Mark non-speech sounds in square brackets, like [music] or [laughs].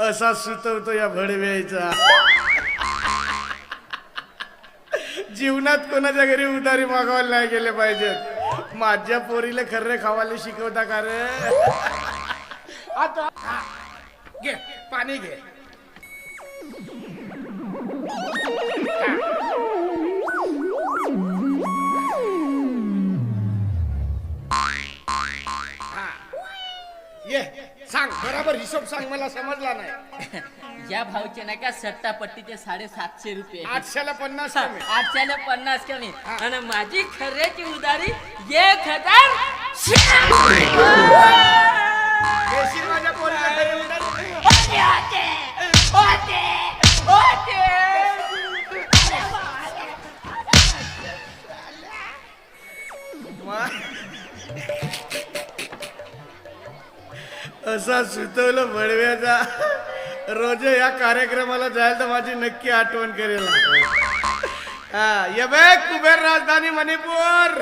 असा सुचवतो या भडव्याचा. जीवनात कोणाच्या घरी उदारी मागवायला नाही गेले पाहिजेत माझ्या पोरीला खर्रे खावायला शिकवता का रे? आता घे पाणी घे. हा. ये सांग बराबर हिशोब सांग मला समजला नाही. [laughs] या भाऊचे नाही का सट्टा पट्टीचे साडेसातशे रुपये आठशेला पन्नास कमी. आठशेला पन्नास कमी. आणि माझी खर्याची उधारी एक हजार देशील माझ्या पोरीला घरी उधारी? होते, असा सुतवलं बडव्याचा रोज या कार्यक्रमाला जायला तर माझी नक्की आठवण करेल. हा ये बे कुबेर राजधानी मणिपूर.